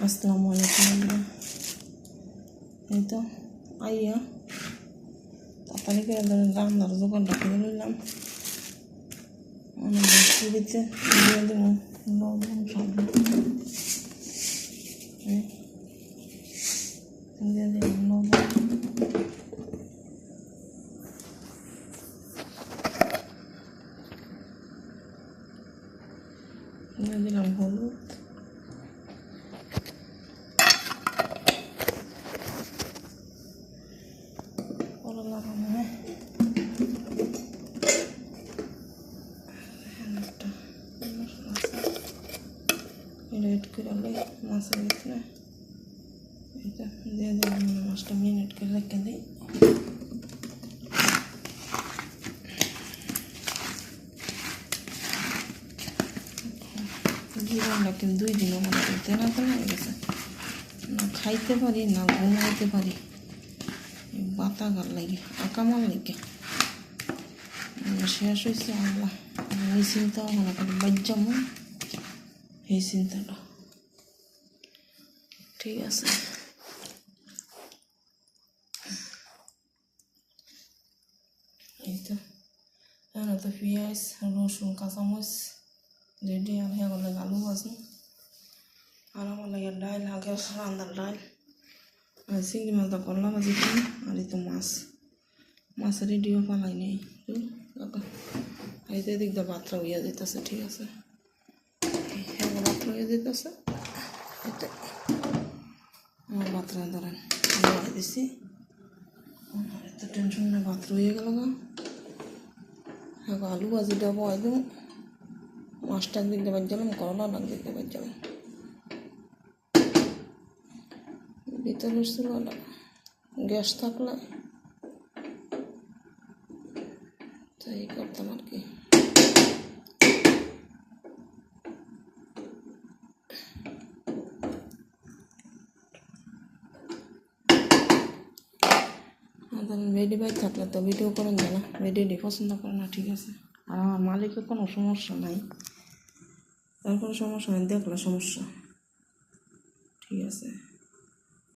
আসসালামু আলাইকুম বন্ধুরা এই তো আইয়া তাড়াতাড়ি করে ধরেন রান্নার দোকানটা করে নিলাম অনেক বস্তু দিতে দিয়ে দেবো লবণ সাবধান দিয়ে দিলাম লবণ দিয়ে দিলাম হলুদ এড করে লই মাছের ভিতরে এটা দিয়ে দিলাম মাছটা মিনিট করে রেখে দিই দুই দিনও মনে করতে না তো হয়ে গেছে না খাইতে পারি না ঘুমাইতে পারি এই বাতা গাল লাগে আকামাল লাগে শেষ হয়েছে আল্লাহ এই চিন্তা মনে করি বাজ্যাম এই চিন্তাটা ঠিক আছে। এই তো তো পেঁয়াজ, রসুন, কাঁচামরিচ, রেডি। আর হয়ে গেলে আলু ভাজি। আর আমার লাগে ডাল, আগে রান্নার ডাল। আর চিংড়ি মাছ করলা ভাজি আর এই তো মাছ। মাছ রেডিও পালাই নেই। এই তো এদিক দিয়ে বাতরা হইয়া যেতেছে ঠিক আছে। হইয়া যেতেছে এতে আমার বাতরা ধরেন বয়ে দিছি। এত টেনশন না বাতরা হয়ে গেল গা হ্যাঁ আলু বয় দেবো মাছটা একদিক দিয়ে বাজ্যালাম করলা একদিক দিয়ে বাজ্যালাম ভিতরে ছিল না। গ্যাস থাকলে। তাই করতাম আর কি। রেডি বাইক থাকলে তো ভিডিও করেন না রেডি পছন্দ করে না, ঠিক আছে? আর আমার মালিকের কোনো সমস্যা নাই। তার কোনো সমস্যা নেই, দেখলে সমস্যা। ঠিক আছে?